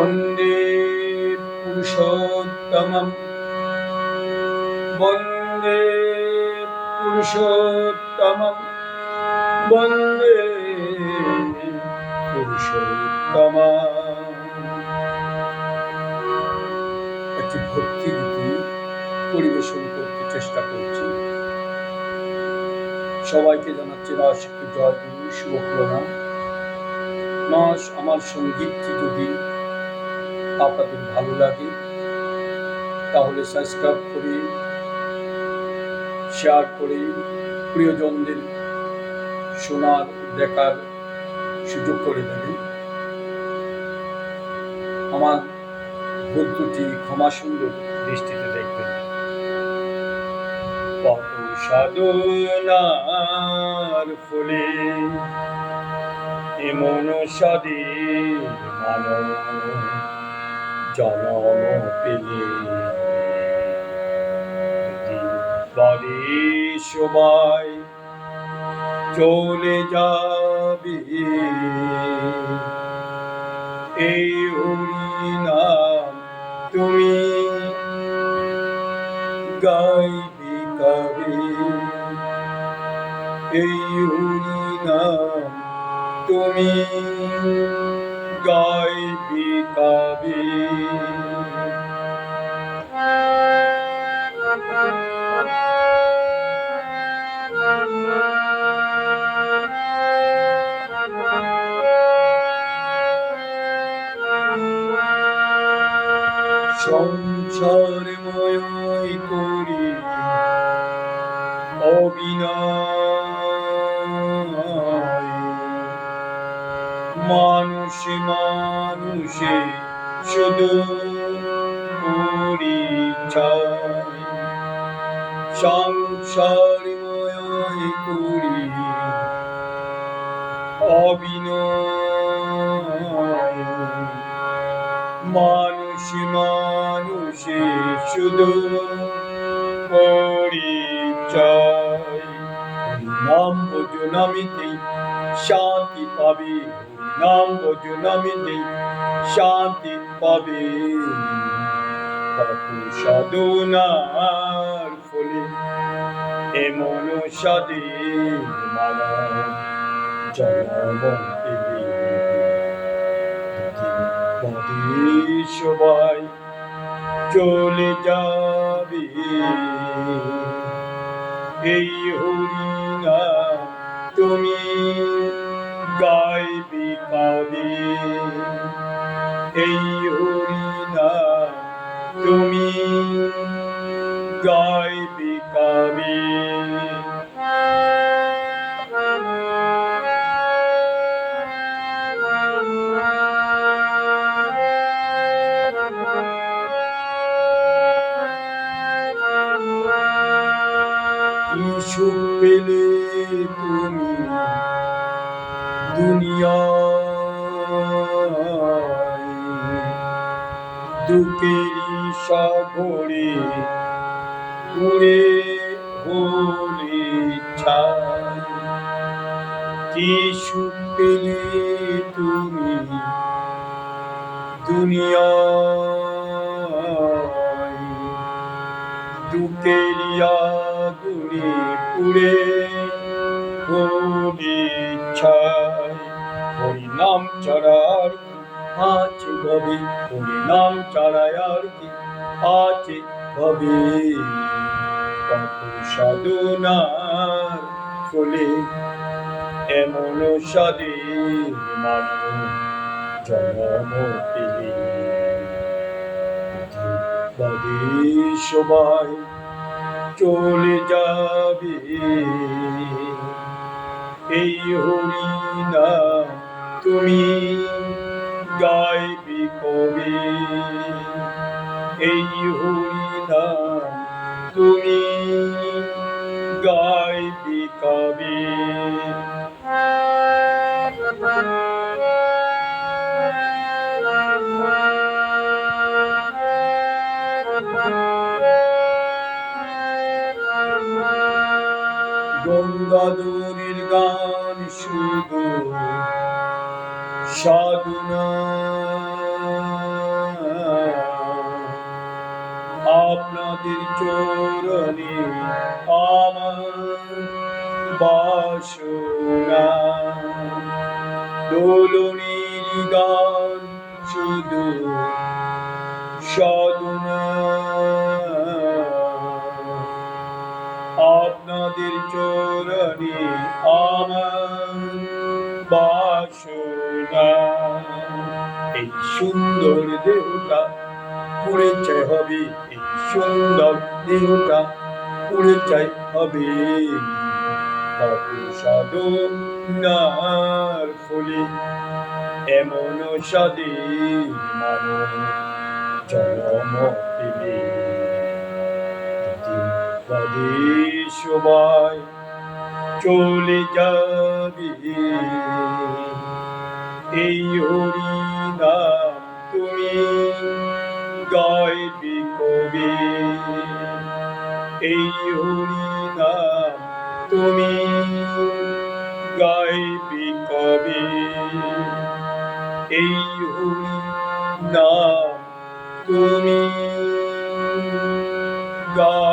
বন্দে পুরুষোত্তমম। বন্দে পুরুষোত্তমম। বন্দে পুরুষোত্তমম। একটি ভক্তি পরিবেশন করতে চেষ্টা করছি। সবাইকে জানাচ্ছি রাশিকে জয়, গুরু, শুভ প্রণাম। মাস আমার সঙ্গীতটি যদি আপনাদের ভালো লাগে, তাহলে সাবস্ক্রাইব করে শেয়ার করে প্রিয়জনদের শোনার, দেখার সুযোগ করে দেবেন। আমার ভুল ক্ষমা সুন্দর দৃষ্টিতে দেখবেন। কত সাধনার ফলে এমন স্বাধীন মানব জনম পেলে বাড়ি সবাই চলে যাবে। এই হরিনাম তুমি গাইবি কবে। এই হরিনাম তুমি গাইবি কবে? সংসার ময় করি অবিনয় মানুষে মানুষে শুধু পরিচয়। সংসার ময় করি অবিনয় মানুষে মানুষে শুধু পরিচয়। নাম ভোজনামিতে শান্তি পাবে। নাম ভোজনামিতে শান্তি পাবে। কত সাধনার ফলে এমন পদে সবাই চলে যাবে। এই হরিনা তুমি কাবে এই হরিনা তুমি গাইবি কাবে সুখ পেলে তুমি দুনিয়ায় দুঃখেরই সাগরে উড়ে হলে ছাই। কি সুখ পেলে তুমি দুনিয়ায় দুঃখেরিয়া গুড়ি পুড়ে হলি ছাই। হরি নাম চড়ার আছে হরি নাম চড়ায়ার কি আছে ভবে কত সাধনার ফলে এমন স্বাধীন মানব জন্ম পেলে পদে সবাই চলে যাবে। এই হরি না তুমি গাইবি কবে। এই হরিনা তুমি গাইবি কবে। গঙ্গাধরের গান শুধু সগুণ আপনাদের চরণে আমার বাসনা দোলনের গান শুধু সগুণ আপনাদের চরণে আমার বাসনা এই সুন্দর দেহটা পুড়ে চাই হবে এই সুন্দর দেহটা পুড়ে চাই হবে সাধনার ফলে, এমন সাদে মানব জন্ম পেলে। সবাই চলে যাবে এই হরি নাম তুমি গাইবি কবি। এই হরি নাম তুমি গাইবি কবি। এই হরি নাম তুমি গাইবি